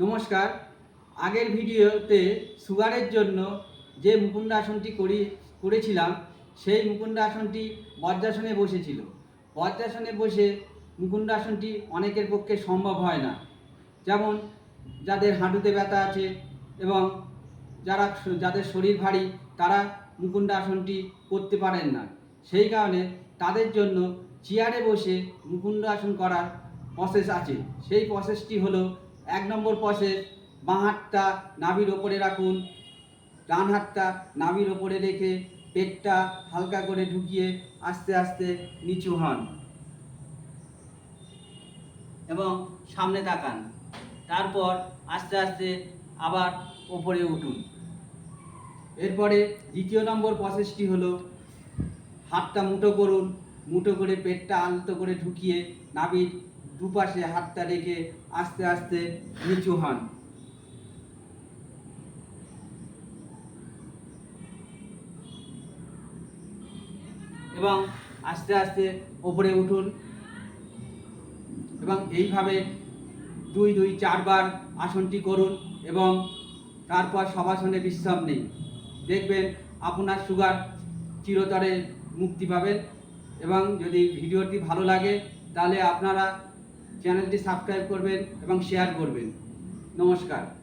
নমস্কার। আগের ভিডিওতে সুগারের জন্য যে মুকুন্দ আসনটি করি, করেছিলাম, সেই মুকুন্দ আসনটি বজ্রাসনে বসেছিল। বজ্রাসনে বসে মুকুন্দ আসনটি অনেকের পক্ষে সম্ভব হয় না। যেমন যাদের হাঁটুতে ব্যথা আছে এবং যারা যাদের শরীর ভারী, তারা মুকুন্দ আসনটি করতে পারেন না। সেই কারণে তাদের জন্য চেয়ারে বসে মুকুন্দ আসন করার প্রসেস আছে। সেই প্রসেসটি হলো এক নম্বর প্রসেস বাঁ হাতটা নাভির ওপরে রাখুন, ডান হাতটা নাভির ওপরে রেখে পেটটা হালকা করে ঢুকিয়ে আস্তে আস্তে নিচু হন এবং সামনে তাকান। তারপর আস্তে আস্তে আবার ওপরে উঠুন। এরপরে দ্বিতীয় নম্বর প্রসেসটি হলো হাতটা মুঠো করুন, মুঠো করে পেটটা আলতো করে ঢুকিয়ে নাভির দুপাশে হাতটা রেখে আস্তে আস্তে নিচু হন এবং আস্তে আস্তে ওপরে উঠুন। এবং এইভাবে দুই দুই, চারবার আসনটি করুন এবং তারপর সবাসনে বিশ্রাম নেই দেখবেন আপনার সুগার চিরতরে মুক্তি পাবেন এবং যদি ভিডিওটি ভালো লাগে, তাহলে আপনারা চ্যানেলটি সাবস্ক্রাইব করবেন এবং শেয়ার করবেন। নমস্কার।